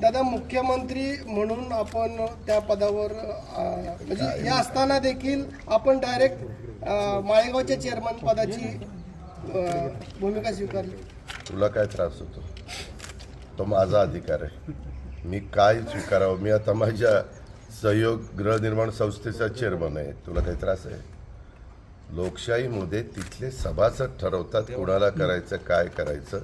दादा मुख्यमंत्री म्हणून आपण त्या पदावर म्हणजे हे असताना देखील आपण डायरेक्ट माळेगावच्या चेअरमन पदाची भूमिका स्वीकारली. तुला काय त्रास होतो? तो माझा अधिकार आहे. मी काय स्वीकारावं? मी आता माझ्या सहयोग गृहनिर्माण संस्थेचा चेअरमन आहे. तुला काही त्रास आहे? लोकशाहीमध्ये तिथले सभासद ठरवतात कोणाला करायचं काय करायचं.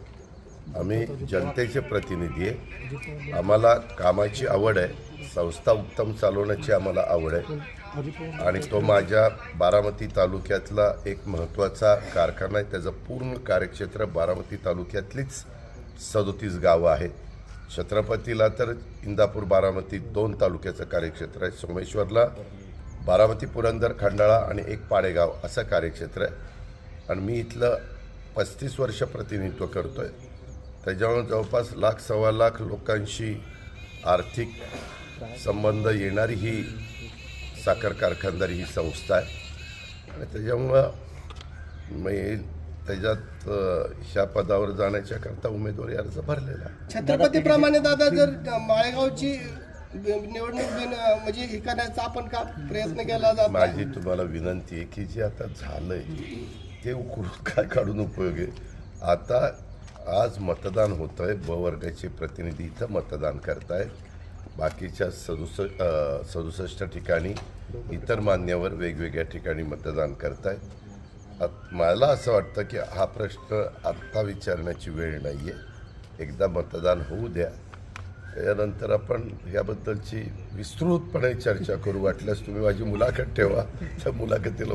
आम्ही जनतेचे प्रतिनिधी आहे. आम्हाला कामाची आवड आहे. संस्था उत्तम चालवण्याची आम्हाला आवड आहे. आणि तो माझ्या बारामती तालुक्यातला एक महत्त्वाचा कारखाना आहे. त्याचं पूर्ण कार्यक्षेत्र बारामती तालुक्यातलीच सदोतीस गावं आहेत. छत्रपतीला तर इंदापूर बारामती दोन तालुक्याचं कार्यक्षेत्र आहे. सोमेश्वरला बारामती पुरंदर खंडाळा आणि एक पाडेगाव असं कार्यक्षेत्र आहे. आणि मी इथलं पस्तीस वर्ष प्रतिनिधित्व करतो आहे त्याच्यामुळे जवळपास लाख सव्वा लाख लोकांशी आर्थिक संबंध येणारी ही साखर कारखानदारी ही संस्था आहे. आणि त्याच्यामुळं मी त्याच्यात ह्या पदावर जाण्याच्या करता उमेदवारी अर्ज भरलेला आहे. छत्रपतीप्रमाणे दादा जर माळेगावची निवडणूक म्हणजे हे करण्याचा आपण का प्रयत्न केला जात? माझी तुम्हाला विनंती आहे की जे आता झालंय ते उकरून काय काढून उपयोग आहे? आता आज मतदान होतं आहे ब वर्गाचे प्रतिनिधी इथं मतदान करत आहेत बाकीच्या सदुस सदुसष्ट ठिकाणी इतर मान्यवर वेगवेगळ्या ठिकाणी मतदान करतायत. आत- मला असं वाटतं की हा प्रश्न आत्ता विचारण्याची वेळ नाही आहे एकदा मतदान होऊ द्या. त्याच्यानंतर आपण याबद्दलची विस्तृतपणे चर्चा करू. वाटल्यास तुम्ही माझी मुलाखत ठेवा. त्या मुलाखतीला